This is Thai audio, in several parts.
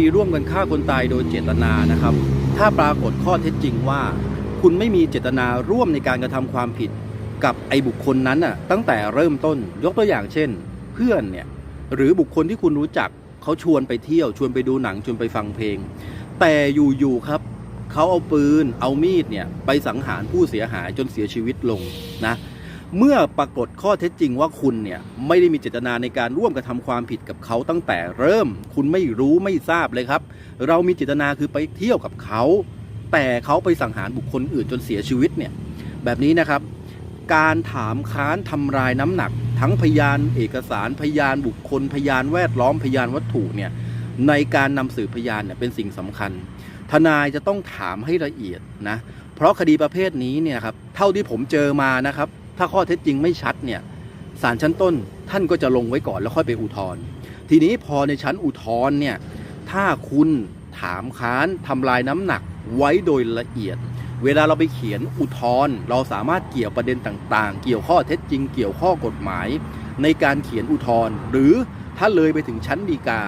มีร่วมกันฆ่าคนตายโดยเจตนานะครับ ถ้าปรากฏข้อเท็จจริงว่า คุณไม่มีเจตนาร่วมในการกระทำความผิด กับไอ้บุคคลนั้นน่ะตั้งแต่เริ่มต้นยกตัวอย่างเช่น เพื่อนเนี่ยหรือบุคคลที่คุณรู้จักเขาชวนไปเที่ยวชวนไปดูหนังชวนไปฟังเพลง แต่อยู่ๆครับเขาเอาปืนเอามีดเนี่ยไปสังหารผู้เสียหายจนเสียชีวิตลงนะ เมื่อปรากฏข้อเท็จจริงว่าคุณเนี่ยไม่ได้มีเจตนาในการร่วมกระทำความผิดกับเขาตั้งแต่เริ่ม คุณไม่รู้ไม่ทราบเลยครับ เรามีเจตนาคือไปเที่ยวกับเขา แต่เขาไปสังหารบุคคลอื่นจนเสียชีวิตเนี่ยแบบนี้นะครับ การถามค้านทำลายน้ำหนัก ทั้งพยานเอกสารพยานบุคคล พยานแวดล้อมพยานวัตถุเนี่ยในการนำสืบพยานเนี่ยเป็นสิ่งสำคัญ ทนายจะต้องถามให้ละเอียดนะเพราะคดีประเภทนี้เนี่ยครับเท่าที่ผมเจอมานะครับ ถ้าข้อเท็จจริงไม่ชัดเนี่ยศาลชั้นต้นท่านก็จะลงไว้ก่อนแล้วค่อยไปอุทธรณ์ทีนี้พอในชั้นอุทธรณ์เนี่ยถ้าคุณถามค้านทำลายน้ำหนักไว้โดยละเอียด เวลาเราไปเขียนอุทธรณ์เราสามารถเกี่ยวประเด็นต่างๆ เกี่ยวข้อเท็จจริง เกี่ยวข้อกฎหมาย ในการเขียนอุทธรณ์หรือถ้าเลยไปถึงชั้นฎีกา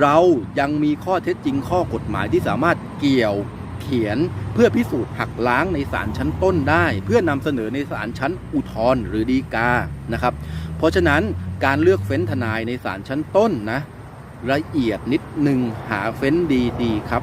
เรายังมีข้อเท็จจริงข้อกฎหมายที่สามารถเกี่ยว เขียนเพื่อพิสูจน์หักล้างในศาลชั้นต้นได้ เพื่อนำเสนอในศาลชั้นอุทธรณ์หรือฎีกานะครับ เพราะฉะนั้นการเลือกเฟ้นทนายในศาลชั้นต้นนะละเอียดนิดหนึ่งหาเฟ้นดีๆครับ